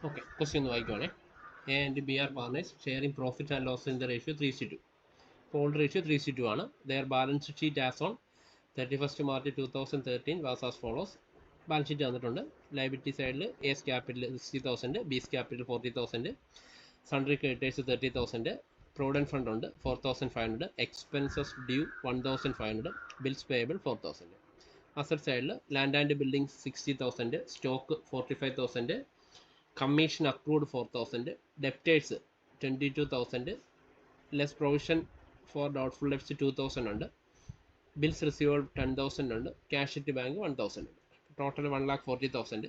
Okay question വായിക്കുവാണേ A and B are partners sharing profit and loss in the ratio three is to old ratio three is two ആണ്. Their balance sheet as on thirty first March two thousand thirteen was as follows balance sheet തന്നിട്ടുണ്ട് liability സൈഡിൽ A's capital sixty thousand B's capital forty thousand sundry creditors thirty thousand provident fund ഉണ്ട് four thousand five hundred expenses due one thousand five hundred bills payable four thousand asset സൈഡിൽ land and building sixty thousand stock forty five thousand commission accrued four thousand debtors twenty two thousand less provision for doubtful debts two thousand ഉണ്ട്. Bills receivable ten thousand ഉണ്ട്. Cash at bank one thousand ഉണ്ട്. Total one lakh forty thousand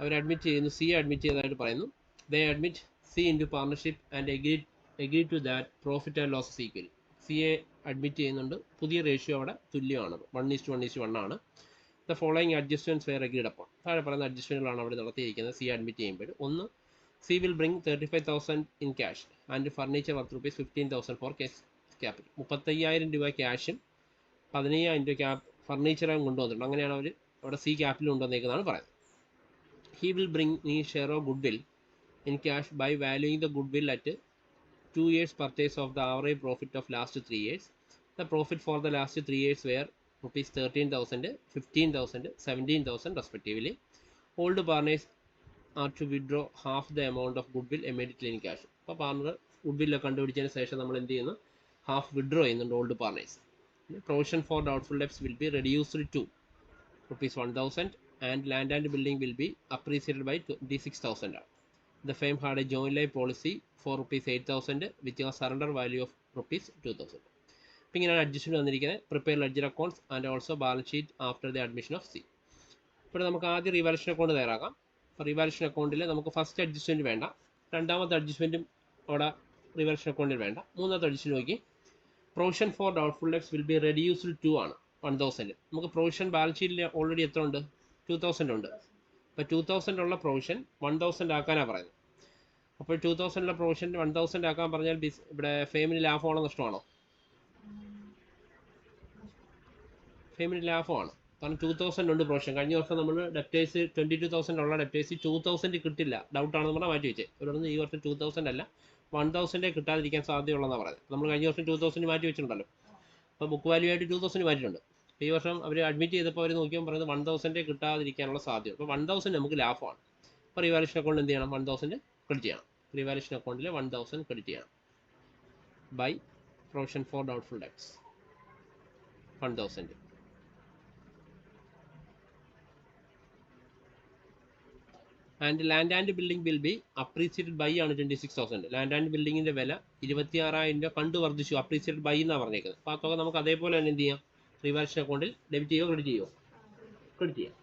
അവർ admit ചെയ്യുന്നു. C admit ചെയ്തതായിട്ട് പറയുന്നു. They admit C into partnership and agree agree to that profit and loss equal C a admit ചെയ്യുന്നുണ്ട്. പുതിയ ratio അവിടെ തുല്യമാണ്. One is to one is to one ആണ്. The following adjustments were agreed അപ്പോൾ താഴെ പറയുന്ന അഡ്ജസ്റ്റ്മെന്റുകളാണ് അവിടെ നടത്തിയിരിക്കുന്നത്. സി അഡ്മിറ്റ് ചെയ്യുമ്പോൾ. ഒന്ന് C will bring thirty five thousand in cash and furniture worth rupees fifteen thousand for C's capital മുപ്പത്തയ്യായിരം രൂപ ക്യാഷും പതിനയ്യായിരം രൂപ ക്യാപ് ഫർണിച്ചറും കൊണ്ടുവന്നിട്ടുണ്ട്. അങ്ങനെയാണ് അവർ അവിടെ സി ക്യാപിറ്റൽ കൊണ്ടുവന്നേക്കുന്നതാണ് പറയുന്നത്. ഹി വിൽ ബ്രിങ് നീ share of goodwill in cash by valuing the goodwill at two years purchase of the average profit of last three years the profit for the last three years were rupees thirteen thousand fifteen thousand seventeen thousand respectively old partners are to withdraw half the amount of goodwill immediately in cash അപ്പോൾ partner ഗുഡ് വില്ലൊക്കെ കണ്ടുപിടിച്ചതിന് ശേഷം നമ്മൾ എന്ത് ചെയ്യുന്നു? Half withdraw ചെയ്യുന്നുണ്ട് old partners provision for doubtful debts will be reduced to rupees one thousand and land and building will be appreciated by twenty six thousand ആണ്. The firm had a joint life policy for rupees eight thousand with surrender value of rupees two thousand അപ്പോൾ ഇങ്ങനെയാണ് adjustment വന്നിരിക്കുന്നത്. Prepare ledger accounts and also balance sheet after the admission of C ഇപ്പോൾ നമുക്ക് ആദ്യം revaluation account തയ്യാറാക്കാം. അപ്പോൾ revaluation അക്കൗണ്ടിൽ നമുക്ക് ഫസ്റ്റ് അഡ്ജസ്റ്റ്മെന്റ് വേണ്ട. രണ്ടാമത്തെ അഡ്ജസ്റ്റ്മെന്റും അവിടെ റിവാലുഷൻ അക്കൗണ്ടിൽ വേണ്ട. മൂന്നാമത്തെ അഡ്ജസ്റ്റ്മെന്റ് നോക്കി. പ്രൊവിഷൻ ഫോർ ഡൗട്ട്ഫുൾ ലെക്സ് വിൽ ബി റെഡ്യൂസ്ഡ് ടു ആണ് വൺ തൗസൻഡ് നമുക്ക് പ്രൊവിഷൻ ബാലൻസ് ഷീറ്റിൽ ഓൾറെഡി എത്ര ഉണ്ട്? ടു തൗസൻഡ് ഉണ്ട്. അപ്പോൾ ടു തൗസൻഡ് ഉള്ള പ്രൊവിഷൻ വൺ തൗസൻഡ് ആക്കാനാണ് പറയുന്നത്. അപ്പോൾ ടു തൗസൻഡിലെ പ്രൊവിഷൻ വൺ തൗസൻഡ് ആക്കാൻ പറഞ്ഞാൽ ഇവിടെ ഫേമിന് ലാഭമാണോ നഷ്ടമാണോ? ഫെയിമിന് ലാഭമാണ്. കാരണം ടു തൗസൻഡ് ഉണ്ട് പ്രൊവിഷൻ കഴിഞ്ഞ വർഷം നമ്മൾ ഡെപ്റ്റേഴ്സ് ട്വന്റി ടു തൗസൻഡ് ഉള്ള ഡെപ്റ്റേഴ്സ് ടു തൗസൻഡ് കിട്ടില്ല. ഡൗട്ടാണെന്ന് പറഞ്ഞാൽ മാറ്റി വെച്ചേ. ഇവിടെ ഈ വർഷം ടു തൗസൻഡ് അല്ല. വൺ തൗസൻഡേ കിട്ടാതിരിക്കാൻ സാധ്യതയുള്ളതെന്നാണ് പറയുന്നത് നമ്മൾ കഴിഞ്ഞ വർഷം ടു തൗസൻഡ് മാറ്റി വെച്ചിട്ടുണ്ടല്ലോ. അപ്പോൾ ബുക്ക് വാല്യൂ ആയിട്ട് ടു തൗസൻഡ് മാറ്റിയിട്ടുണ്ട്. ഈ വർഷം അവർ അഡ്മിറ്റ് ചെയ്തപ്പോൾ അവർ നോക്കിയപ്പോൾ പറയുന്നത് വൺ തൗസൻഡേ കിട്ടാതിരിക്കാനുള്ള സാധ്യത. അപ്പോൾ വൺ തൗസൻഡ് നമുക്ക് ലാഭമാണ്. അപ്പോൾ റിവാലേഷൻ അക്കൗണ്ട് എന്ത് ചെയ്യണം? വൺ തൗസൻഡ് ക്രെഡിറ്റ് ചെയ്യണം. റിവാലേഷൻ അക്കൗണ്ടിൽ വൺ തൗസൻഡ് ക്രെഡിറ്റ് ചെയ്യണം. By for doubtful debts one thousand and land and building will be appreciated by ആണ് twenty six thousand land and ബിൽഡിങ്ങിന്റെ വില ഇരുപത്തി ആറായിരം രൂപ കണ്ടു വർദ്ധിച്ചു അപ്രീസിയേറ്റഡ് ബൈ എന്നാണ് പറഞ്ഞേക്കുന്നത്. അപ്പോൾ ആ തുക നമുക്ക് അതേപോലെ തന്നെ എന്ത് ചെയ്യാം? റിവാൽഷൻ അക്കൗണ്ടിൽ ഡെബിറ്റ് ചെയ്യുമോ ക്രെഡിറ്റ് ചെയ്യുമോ ക്രെഡിറ്റ് ചെയ്യാം.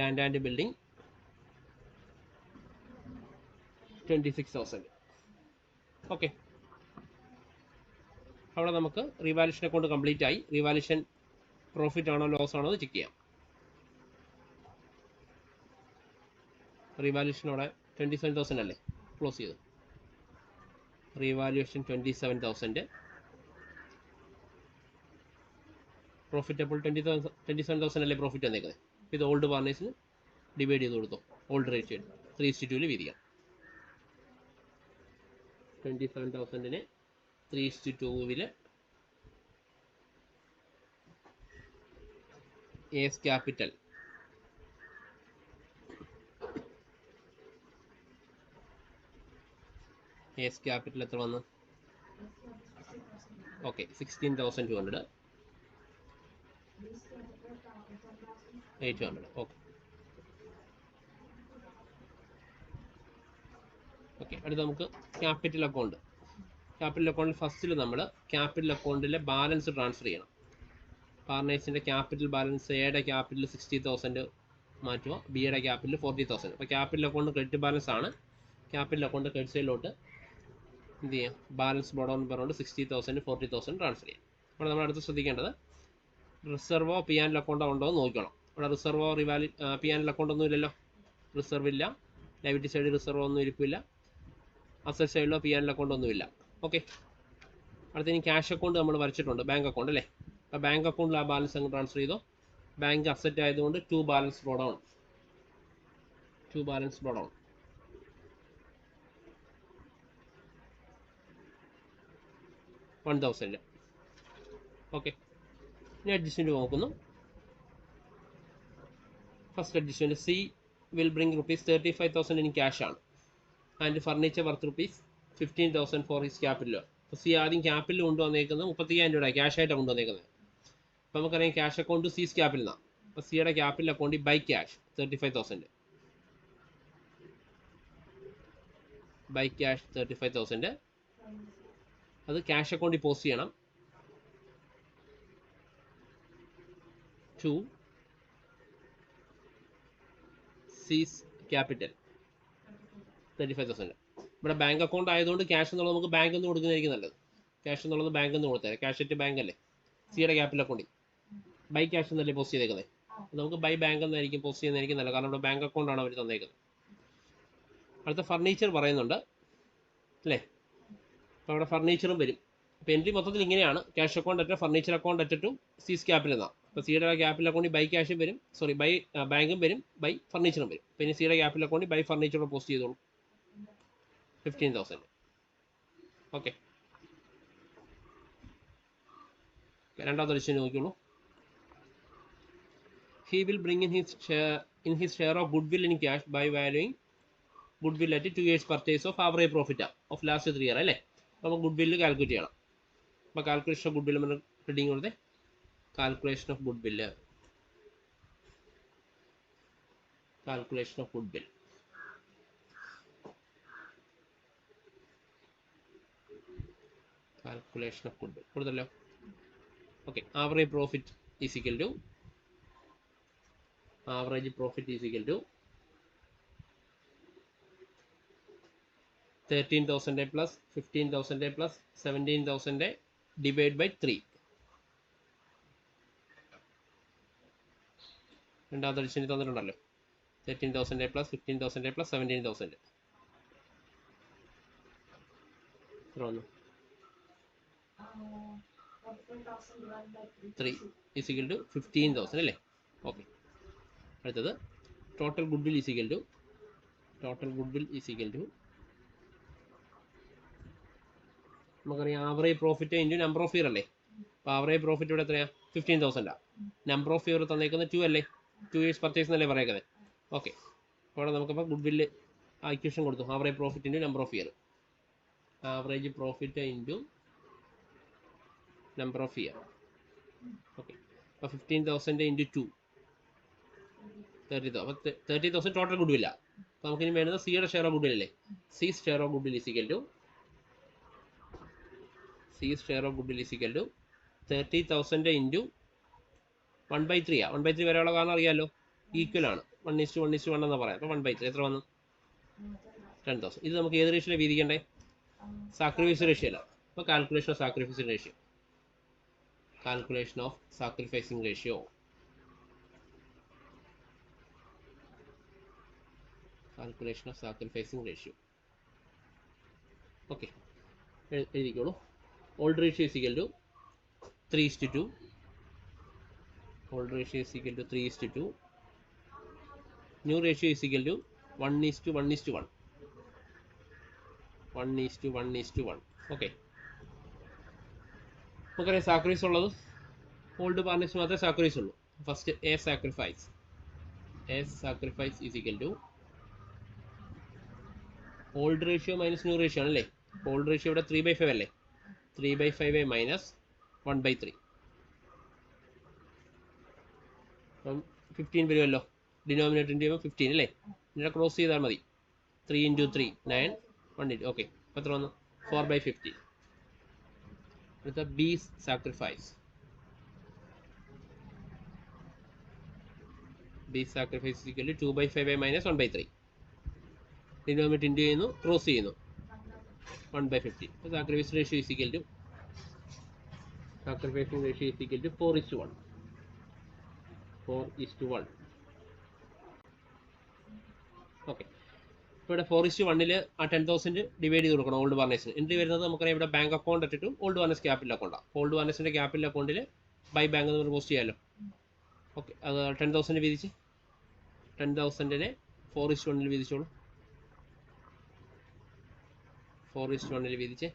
Land and building twenty six thousand okay അവിടെ നമുക്ക് റിവാലുഷൻ അക്കൗണ്ട് കംപ്ലീറ്റ് ആയി. റിവാലുഷൻ പ്രോഫിറ്റ് ആണോ ലോസ് ആണോ ചെക്ക് ചെയ്യാം. റിവാലുവേഷൻ അവിടെ ട്വന്റി സെവൻ തൗസൻഡ് അല്ലേ? ക്ലോസ് ചെയ്തു. Revaluation twenty seven thousand profit അപ്പോൾ ട്വന്റി ട്വന്റി സെവൻ തൗസൻഡ് അല്ലേ പ്രോഫിറ്റ് വന്നേക്കുന്നത് ഇത് ഓൾഡ് പാർണേഴ്സിന് ഡിവൈഡ് ചെയ്ത് കൊടുത്തു. ഓൾഡ് റേറ്റ് ത്രീ ഇസ്റ്റി ടുവിൽ വീതിക്കാം. ട്വന്റി സെവൻ തൗസൻഡിന് ത്രീ ഇസ്റ്റി ടൂവിൽ എസ് ക്യാപിറ്റൽ. എസ് ക്യാപിറ്റൽ എത്ര വന്ന്? Okay sixteen thousand two hundred. Eight hundred okay. Okay അടുത്ത് നമുക്ക് ക്യാപിറ്റൽ അക്കൗണ്ട്. ക്യാപിറ്റൽ അക്കൗണ്ടിൽ ഫസ്റ്റിൽ നമ്മൾ ക്യാപിറ്റൽ അക്കൗണ്ടിലെ ബാലൻസ് ട്രാൻസ്ഫർ ചെയ്യണം. പാർട്നേഴ്സിന്റെ ക്യാപിറ്റൽ ബാലൻസ് എയുടെ ക്യാപിറ്റൽ സിക്സ്റ്റി തൗസൻഡ് മാറ്റുക ബിയുടെ ക്യാപിറ്റൽ ഫോർട്ടി തൗസൻഡ് അപ്പോൾ ക്യാപിറ്റൽ അക്കൗണ്ട് ക്രെഡിറ്റ് ബാലൻസ് ആണ്. ക്യാപിറ്റൽ അക്കൗണ്ട് ക്രെഡിറ്റ് സൈഡിലോട്ട് എന്ത് ചെയ്യാം? ബാലൻസ് ബോർഡ് എന്ന് പറഞ്ഞുകൊണ്ട് sixty thousand forty thousand transfer ചെയ്യാം. അപ്പോൾ നമ്മൾ അടുത്ത് ശ്രദ്ധിക്കേണ്ടത് റിസർവോ പി ആൻഡിൽ അക്കൗണ്ടോ ഉണ്ടോ എന്ന് നോക്കണം ഇവിടെ റിസർവോ റിവാലി പി ആൻഡിൽ അക്കൗണ്ട് ഒന്നും ഇല്ലല്ലോ. റിസർവ് ഇല്ല. ലൈബിലിറ്റി സൈഡിൽ റിസർവോ ഒന്നും ഇരിപ്പില്ല. അസറ്റ് സൈഡിലോ പി ആൻഡിൽ അക്കൗണ്ട് ഒന്നുമില്ല ഓക്കെ ഇനി ക്യാഷ് അക്കൗണ്ട് നമ്മൾ വരച്ചിട്ടുണ്ട്. ബാങ്ക് അക്കൗണ്ട് അല്ലേ? അപ്പോൾ ബാങ്ക് അക്കൗണ്ടിൽ ആ ബാലൻസ് അങ്ങ് ട്രാൻസ്ഫർ ചെയ്തോ. ബാങ്ക് അസറ്റ് ആയതുകൊണ്ട് to balance draw down to balance brought down one thousand okay ഇനി അഡ്ജസ്റ്റ്മെന്റ് നോക്കുന്നു. First adjustment C will bring rupees thirty five thousand in cash ആണ്. And furniture worth rupees fifteen thousand for his capital അപ്പോൾ C ആദ്യം capital കൊണ്ടുവന്നേക്കുന്നത് മുപ്പത്തയ്യായിരം രൂപ cash ആയിട്ടാണ് കൊണ്ടുവന്നേക്കുന്നത്. അപ്പോൾ നമുക്കറിയാം ക്യാഷ് അക്കൗണ്ട് സീസ് ക്യാപിറ്റൽ എന്നാണ് അപ്പോൾ സിയുടെ ക്യാപിറ്റൽ അക്കൗണ്ടിൽ by cash thirty five thousand by cash thirty five thousand അത് ക്യാഷ് അക്കൗണ്ടിൽ പോസ്റ്റ് ചെയ്യണം. To C's capital thirty five thousand ഇവിടെ ബാങ്ക് അക്കൗണ്ട് ആയതുകൊണ്ട് ക്യാഷ് എന്നുള്ളത് നമുക്ക് ബാങ്കിൽ നിന്ന് കൊടുക്കുന്നതായിരിക്കും നല്ലത്. ക്യാഷ് എന്നുള്ളത് ബാങ്കിൽ നിന്ന് കൊടുത്തേ ക്യാഷ് അറ്റ് ബാങ്ക് അല്ലേ? സിയുടെ ക്യാപിറ്റൽ അക്കൗണ്ടിൽ ബൈ ക്യാഷ് എന്നല്ലേ പോസ്റ്റ് ചെയ്തേക്കുന്നത് നമുക്ക് ബൈ ബാങ്ക് എന്നായിരിക്കും പോസ്റ്റ് ചെയ്യുന്നതായിരിക്കും നല്ലത്. കാരണം ഇവിടെ ബാങ്ക് അക്കൗണ്ടാണ് അവർ തന്നേക്കുന്നത്. അടുത്ത ഫർണിച്ചർ പറയുന്നുണ്ട്. അല്ലേ? അപ്പോൾ അവിടെ ഫർണിച്ചറും വരും. അപ്പോൾ എൻട്രി മൊത്തത്തിൽ ഇങ്ങനെയാണ്. Cash account at furniture account at to C's capital എന്നാണ്. അപ്പോൾ സിയുടെ ക്യാപിറ്റൽ അക്കൗണ്ടിൽ ബൈ ക്യാഷും വരും. സോറി ബൈ ബാങ്കും വരും. ബൈ ഫർണിച്ചറും വരും. പിന്നെ സിയുടെ ക്യാപിറ്റൽ അക്കൗണ്ടിൽ ബൈ ഫർണിച്ചറും പോസ്റ്റ് ചെയ്തോളൂ. ഫിഫ്റ്റീൻ തൗസൻഡ് ഓക്കെ രണ്ടാമത്തെ decision നോക്കിയുള്ളൂ he will bring in his share in his share of goodwill in cash by valuing goodwill at two years purchase of average profit of last three year അല്ലേ? അപ്പോൾ goodwill calculate ചെയ്യണം. അപ്പോൾ calculation of goodwill നമ്മൾ reading കൊടുത്തേ. Calculation of goodwill calculation of goodwill calculation of good കൊടുത്തല്ലോ. Okay average profit is equal to average profit is equal to thirteen thousand plus fifteen thousand plus seventeen thousand divide by three രണ്ടാമത്തെ addition തന്നിട്ടുണ്ടല്ലോ. Thirteen thousand plus fifteen thousand plus seventeen thousand എത്ര വന്നു. Three is equal to fifteen thousand അല്ലേ? Okay അടുത്തത് total goodwill is equal to total goodwill is equal to നമുക്കറിയാം average profit into number of year അല്ലേ? അപ്പോൾ average profit ഇവിടെ എത്രയാണ് fifteen തൗസൻഡാണ് നമ്പർ ഓഫ് ഇയർ തന്നേക്കുന്നത് ടു അല്ലേ? ടു ഇയേഴ്സ് പർച്ചേസ് എന്നല്ലേ പറയുന്നത്? ഓക്കെ അപ്പോൾ നമുക്കപ്പോൾ ഗുഡ് വില്ല് ആ ഇക്വേഷൻ കൊടുത്തു. Average profit into number of year average profit into number of year okay അപ്പോൾ fifteen thousand into two thirty അപ്പോൾ thirty thousand total goodwill അപ്പോൾ നമുക്കിനി വേണ്ടത് സിയുടെ share of good വില്ലേ C share of goodwill is equal to C share of goodwill is equal to thirty thousand into one by three ആ. One by three വരെയുള്ള കാരണം അറിയാമല്ലോ equal ആണ്. One is to one is to one എന്ന് പറയാം. അപ്പോൾ one by three എത്ര വന്നു? ടെൻ തൗസൻഡ് ഇത് നമുക്ക് ഏത് റേഷ്യോ വീതിക്കണ്ടേ? സാക്രിഫൈസ് റേഷ്യോ അല്ല അപ്പോൾ calculation of sacrificing ratio calculation of sacrificing ratio. Calculation ratio. Okay. Here you എഴുതിക്കോളൂ old ratio is equal to 3 is to 2 old ratio is equal to 3 is to 2 new ratio is equal to 1 is to 1 is to 1 1 is to 1 is to 1 okay നമുക്കറിയാം sacrifice ഉള്ളത്. Old partners മാത്രമേ sacrifice ഉള്ളൂ. First A sacrifice A sacrifice is equal to old ratio minus new ratio ആണല്ലേ? Old ratio ഇവിടെ three by five അല്ലേ? Three by five by minus one by three അപ്പം fifteen വരുമല്ലോ. ഡിനോമിനേറ്ററിന്റെ ചെയ്യുമ്പോൾ ഫിഫ്റ്റീൻ അല്ലേ? ഇവിടെ ക്രോസ് ചെയ്താൽ മതി. Three into three nine one into okay എത്ര വന്നു? ഫോർ ബൈ ഫിഫ്റ്റീൻ അടുത്ത B sacrifice B sacrifice equal two by five minus one by three denominator into ചെയ്യുന്നു ക്രോസ് ചെയ്യുന്നു. One by fifty sacrifice ratio is equal to sacrificing ratio is equal to four is to one four is to one okay ഇവിടെ four is to വണ്ണിൽ ആ ten thousand divide ചെയ്ത് കൊടുക്കണം old വാർനേഴ്സിന് entry വരുന്നത് നമുക്കറിയാം ഇവിടെ ബാങ്ക് അക്കൗണ്ട് ഇട്ടിട്ടും old partners capital അക്കൗണ്ടാണ് ഓൾഡ് വാർനേഴ്സിന്റെ ക്യാപിറ്റൽ അക്കൗണ്ടിൽ ബൈ ബാങ്ക് എന്ന് പറഞ്ഞ് പോസ്റ്റ് ചെയ്യാമല്ലോ ഓക്കെ അത് ടെൻ തൗസൻഡ് വിധിച്ച് ടെൻ തൗസൻഡിനെ ഫോർ ഇസ്റ്റ് വണ്ണിൽ വിധിച്ചോളൂ. ഫോർ ഇസ്റ്റ് വണ്ണിൽ വീതിച്ച്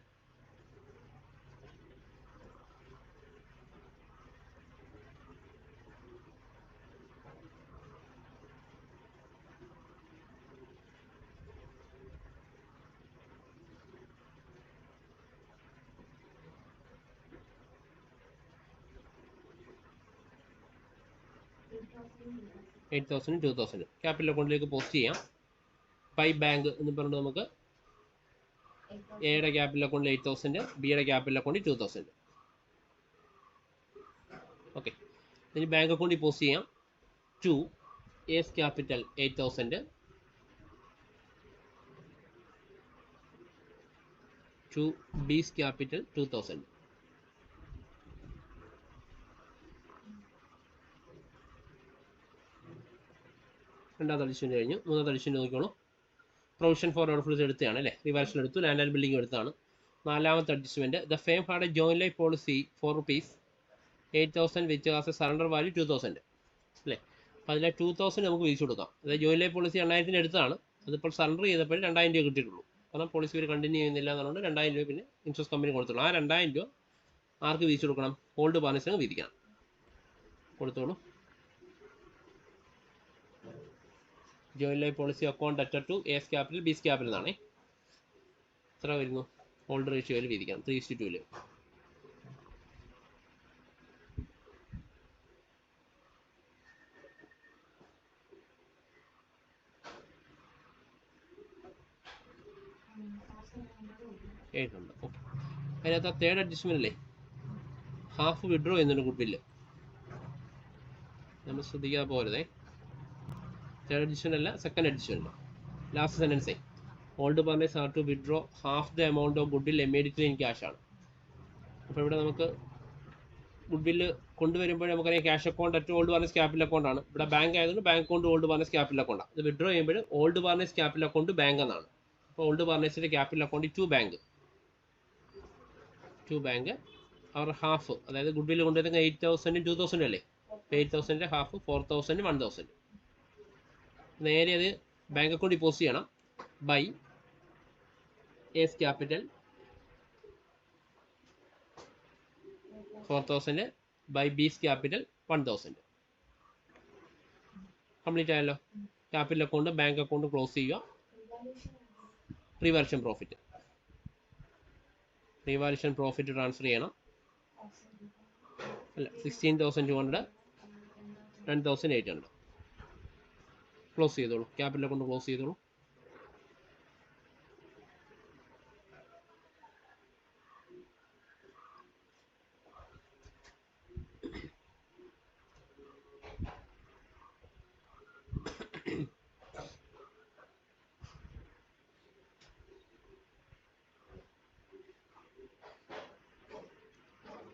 eight thousand two thousand. Capital അക്കൗണ്ടിലേക്ക് പോസ്റ്റ് ചെയ്യാം. പൈ ബാങ്ക് എന്ന് പറഞ്ഞിട്ട് നമുക്ക് എയുടെ ക്യാപിറ്റൽ അക്കൗണ്ടിൽ എയ്റ്റ് തൗസൻഡ് ബിയുടെ ക്യാപിറ്റൽ അക്കൗണ്ടിൽ ടു തൗസൻഡ്. ഓക്കെ ഇനി ബാങ്ക് അക്കൗണ്ടിൽ പോസ്റ്റ് ചെയ്യാം. To A's capital eight thousand. To B's capital two thousand രണ്ടാമത്തെ അഡീഷൻ കഴിഞ്ഞു. മൂന്നാമത്തെ അഡീഷൻ നോക്കിക്കോളൂ. പ്രൊവിഷൻ ഫോർ ഓർഫിൾസ് എടുത്തതാണ് അല്ലേ? റിവാർഷൻ എടുത്തു ലാൻഡ് ആൻഡ് ബിൽഡിംഗ് എടുത്താണ്. നാലാമത്തെ adjustment the firm had a joint life policy for rupees eight thousand which has a surrender value two thousand അല്ലേ? അപ്പോൾ അതിലെ ടു തൗസൻഡ് നമുക്ക് വിരിച്ചു കൊടുക്കാം. അതായത് ജോയിൻ ലൈഫ് പോളിസി രണ്ടായിരത്തിന്റെ എടുത്താണ് അതിപ്പോൾ സറണ്ടർ ചെയ്തപ്പോൾ രണ്ടായിരം രൂപ കിട്ടിയിട്ടുള്ളൂ. കാരണം പോളിസി ഒരു കണ്ടിന്യൂ ചെയ്യുന്നില്ല എന്നുള്ളത് രണ്ടായിരം രൂപ പിന്നെ ഇൻഷുറൻസ് കമ്പനി കൊടുത്തുള്ളൂ ആ രണ്ടായിരം രൂപ ആർക്ക് വിരിച്ചു കൊടുക്കണം? ഓൾഡ് പാർട്ണേഴ്സിന് വിധിക്കണം കൊടുത്തോളൂ. Joint life policy account at to A's capital B's capital എന്നാണേ. എത്ര വരുന്നു? ഓൾഡ് റേഷ്യോയിൽ വീതിക്കാം. ത്രീ ഇസ്റ്റ് എയ്റ്റ് ഉണ്ട് ഓക്കെ അതിനകത്ത് ആ തേർഡ് അഡ്ജസ്റ്റ്മെന്റ് അല്ലേ ഹാഫ് വിഡ്രോ ഗുഡ് ബില്ല് നമ്മൾ ശ്രദ്ധിക്കാതെ പോരുതേ. തേർഡ് എഡിഷൻ അല്ല second addition last സെന്റൻസേ old partners are to withdraw half the amount of goodwill immediately in cash ആണ്. അപ്പോൾ ഇവിടെ നമുക്ക് ഗുഡ് ബില്ല് കൊണ്ടുവരുമ്പോൾ നമുക്കറിയാം cash account at old partners capital അക്കൗണ്ടാണ് ഇവിടെ ബാങ്ക് ആയതുകൊണ്ട് bank account old partners capital അക്കൗണ്ടാണ് ഇത് വിഡ്രോ ചെയ്യുമ്പോൾ old partners capital account bank എന്നാണ്. അപ്പോൾ old പാർട്ടേഴ്സിന്റെ capital account to bank to bank our half അതായത് ഗുഡ് ബില്ല് കൊണ്ടുവരുന്ന എയ്റ്റ് തൗസൻഡ് ടു തൗസൻഡ് അല്ലേ? Eight തൗസൻഡിന്റെ half four thousand one thousand നേരെ അത് bank account deposit ചെയ്യണം. By A's capital four thousand by B's capital one thousand complete ആയല്ലോ. Capital account bank account close ചെയ്യുക. Revaluation profit revaluation profit transfer ചെയ്യണം. അല്ല sixteen thousand two hundred ten thousand eight hundred close ചെയ്തോളൂ. Capital കൊണ്ട് close ചെയ്തോളൂ.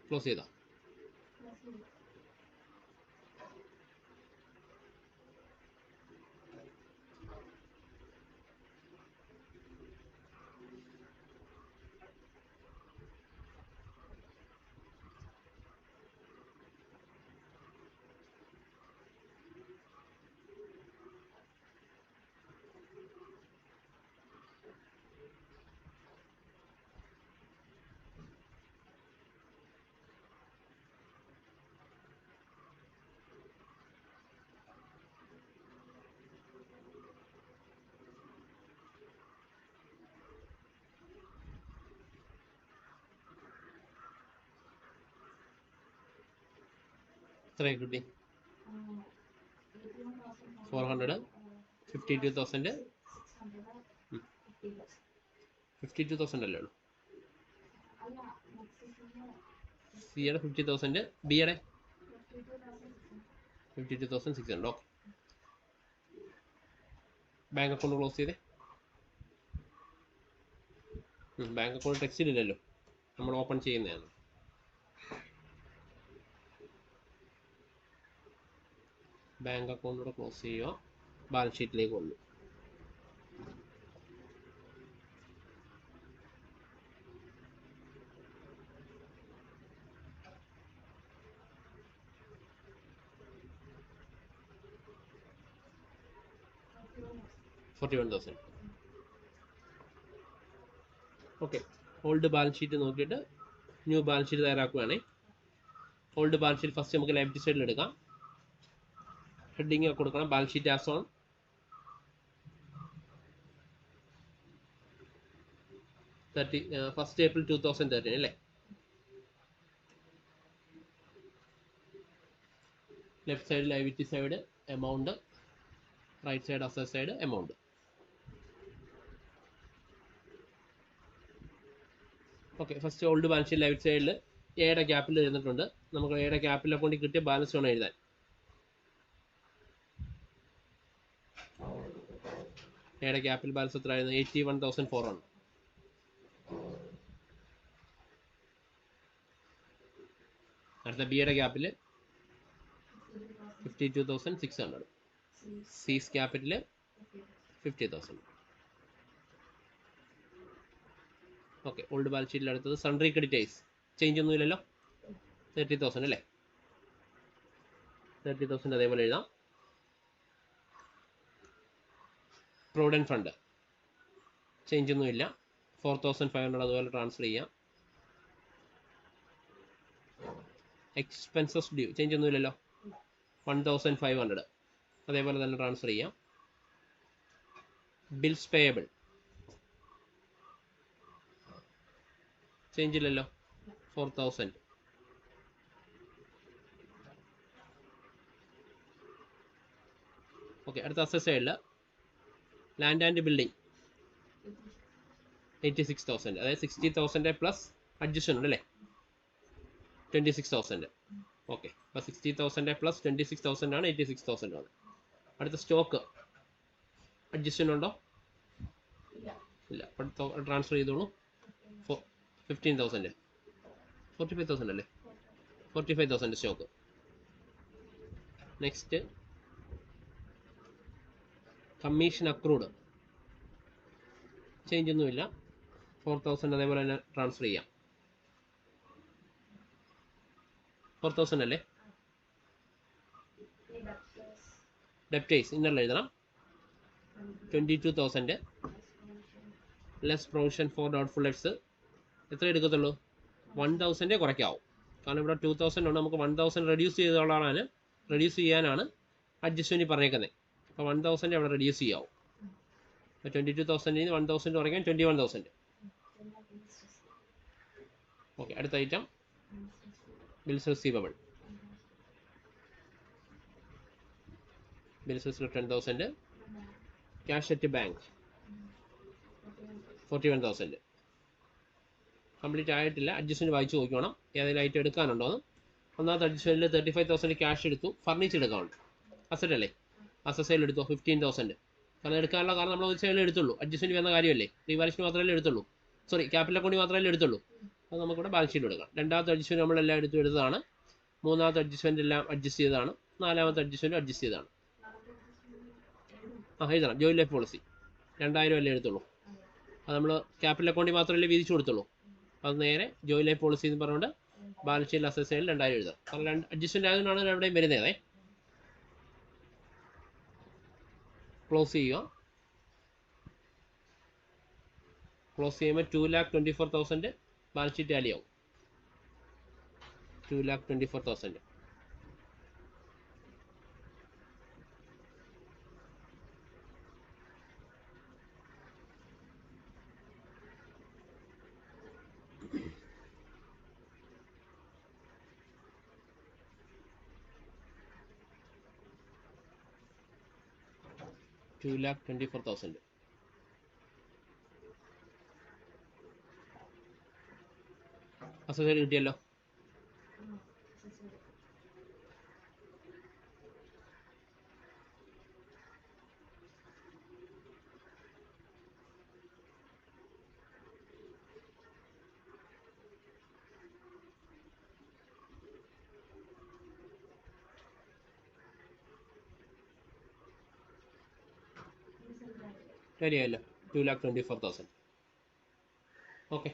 Close ചെയ്താ. എത്രയായി കിട്ടി? Four hundred fifty two thousand fifty two thousand അല്ലേ ഉള്ളൂ? സിയുടെ ഫിഫ്റ്റി തൗസൻഡ് ബിയുടെ fifty two thousand six hundred okay bank account close ചെയ്തേ. ബാങ്ക് അക്കൗണ്ട് ടെക്സ്റ്റിലില്ലല്ലോ നമ്മൾ ഓപ്പൺ ചെയ്യുന്നതാണ്. ബാങ്ക് അക്കൗണ്ട് കൂടെ ക്ലോസ് ചെയ്യുക ബാലൻസ് ഷീറ്റിലേക്ക് വന്നു forty one okay old balance sheet നോക്കിയിട്ട് ന്യൂ ബാലൻസ് ഷീറ്റ് തയ്യാറാക്കുകയാണേ ഓൾഡ് ബാലൻസ് ഷീറ്റ് ഫസ്റ്റ് നമുക്ക് ലെഫ്റ്റ് സൈഡിൽ എടുക്കാം. ഹെഡിങ് കൊടുക്കണം. Balance sheet as on thirty first April two thousand thirteen അല്ലേ? Left side liability side amount right side asset side amount okay first old balance sheet left സൈഡിൽ എയുടെ ക്യാപ്പിൽ ഇരുന്നിട്ടുണ്ട്. നമുക്ക് എയുടെ ക്യാപ്പിൽ അക്കൗണ്ടിൽ കിട്ടിയ ബാലൻസ് വേണം എഴുതാൻ. എയുടെ ക്യാപിറ്റൽ ബാലൻസ് എത്ര ആയിരുന്നു എയ്റ്റി വൺ തൗസൻഡ് ഫോർ ആണ്. അടുത്ത ബിയുടെ ക്യാപ്പിൽ fifty two thousand six hundred C's capital fifty thousand okay old balance ഷീറ്റിൽ അടുത്തത് സൺഡ്രി ക്രെഡിറ്റേഴ്സ് ചേഞ്ച് ഒന്നുമില്ലല്ലോ. തേർട്ടി തൗസൻഡ് അല്ലേ? തേർട്ടി തൗസൻഡ് അതേപോലെ എഴുതാം. പ്രൊവിഡന്റ് ഫണ്ട് ചേഞ്ച് ഒന്നുമില്ല ഫോർ തൗസൻഡ് ഫൈവ് ഹൺഡ്രഡ് അതുപോലെ ട്രാൻസ്ഫർ ചെയ്യാം. എക്സ്പെൻസസ് ഡ്യൂ ചേഞ്ച് ഒന്നുമില്ലല്ലോ വൺ തൗസൻഡ് ഫൈവ് ഹൺഡ്രഡ് അതേപോലെ തന്നെ ട്രാൻസ്ഫർ ചെയ്യാം. ബിൽസ് പേയബിൾ ചേഞ്ച് ഇല്ലല്ലോ. ഫോർ തൗസൻഡ് ഓക്കെ അടുത്ത അസസ് സൈഡിൽ land and building eighty six thousand അതായത് സിക്സ്റ്റി തൗസൻഡ് പ്ലസ് അഡ്ജസ്റ്റ് ഉണ്ട് അല്ലേ ട്വന്റി സിക്സ് തൗസൻഡ് ഓക്കെ അപ്പോൾ sixty thousand plus twenty six thousand ആണ് എയ്റ്റി സിക്സ് തൗസൻഡ് ആണ്. അടുത്ത സ്റ്റോക്ക് അഡ്ജസ്റ്റ്മെന്റ് ഉണ്ടോ? ഇല്ല. ട്രാൻസ്ഫർ ചെയ്തോളൂ. Four fifteen thousand forty five thousand അല്ലേ? Forty five thousand stock next commission accrued change ഒന്നുമില്ല. ഫോർ തൗസൻഡ് അതേപോലെ തന്നെ ട്രാൻസ്ഫർ ചെയ്യാം. ഫോർ തൗസൻഡ് അല്ലേ? ഡെപ്റ്റേഴ്സ് ഇന്നറിൽ എഴുതണം? Twenty two thousand less provision for doubtful debts എത്ര എടുക്കത്തുള്ളൂ വൺ തൗസൻഡേ കുറയ്ക്കാവും. കാരണം ഇവിടെ ടു തൗസൻഡ് ഉണ്ട്. നമുക്ക് വൺ തൗസൻഡ് റെഡ്യൂസ് ചെയ്തോളാണ് റെഡ്യൂസ് ചെയ്യാനാണ് അഡ്ജസ്റ്റ്മെന്റ് പറഞ്ഞേക്കുന്നത്. അപ്പോൾ വൺ തൗസൻഡ് അവിടെ റെഡ്യൂസ് ചെയ്യാവും. അപ്പോൾ ട്വന്റി ടു തൗസൻഡിൽ നിന്ന് വൺ തൗസൻഡ് കുറയ്ക്കാൻ ട്വന്റി വൺ തൗസൻഡ് ഓക്കെ അടുത്ത item bills receivable bills receive ten thousand cash at bank forty one thousand complete ആയിട്ടില്ല. അഡ്ജസ്റ്റ്മെന്റ് വായിച്ച് നോക്കണം ഏതെങ്കിലും ഐറ്റം എടുക്കാനുണ്ടോ എന്ന്. ഒന്നാമത്തെ അഡ്ജസ്റ്റ്മെന്റിൽ തേർട്ടി ഫൈവ് തൗസൻഡ് ക്യാഷ് എടുത്തു. ഫർണിച്ചർ എടുക്കാനുണ്ട്. അസറ്റ് അല്ലേ സെയിൽ എടുത്തു? ഫിഫ്റ്റീൻ തൗസൻഡ് കാരണം എടുക്കാനുള്ള കാരണം നമ്മൾ ഒരു സെയിൽ എടുത്തുള്ളൂ. അഡ്ജസ്റ്റ്മെന്റ് വരുന്ന കാര്യമല്ലേ? റീവാലിഷൻ മാത്രമല്ലേ എടുത്തുള്ളൂ. സോറി ക്യാപിറ്റൽ അക്കൗണ്ടിൽ മാത്രമല്ലേ എടുത്തുള്ളൂ. അത് നമുക്കിവിടെ ബാലൻസ് ഷീറ്റ് എടുക്കാം. രണ്ടാമത്തെ അഡ്ജസ്റ്റ്മെന്റ് നമ്മളെല്ലാം എടുത്തു എടുത്തതാണ് മൂന്നാമത്തെ അഡ്ജസ്റ്റ്മെന്റ് എല്ലാം അഡ്ജസ്റ്റ് ചെയ്തതാണ്. നാലാമത്തെ അഡ്ജസ്റ്റ്മെന്റ് അഡ്ജസ്റ്റ് ചെയ്തതാണ്. ആ എഴുതണം ജോയിൻ ലൈഫ് പോളിസി രണ്ടായിരം അല്ലേ എടുത്തുള്ളൂ. അത് നമ്മൾ ക്യാപിറ്റൽ അക്കൗണ്ടിൽ മാത്രമല്ലേ വീതിച്ചു കൊടുത്തുള്ളൂ. അത് നേരെ ജോയിൻ ലൈഫ് പോളിസി എന്ന് പറഞ്ഞുകൊണ്ട് ബാലൻസ് ഷീറ്റ് അസസ് സെയിൽ രണ്ടായിരം എഴുതാം. കാരണം രണ്ട് അഡ്ജസ്റ്റ്മെന്റ് ആയതുകൊണ്ടാണ് എവിടെയും വരുന്നത്. ക്ലോസ് ചെയ്യുക. ക്ലോസ് ചെയ്യുമ്പോൾ two lakh twenty four thousand balance sheet tally ആവും. Two lakh twenty four thousand two lakh twenty four thousand associate കിട്ടിയല്ലോ. ശരിയല്ലോ two lakh twenty four thousand okay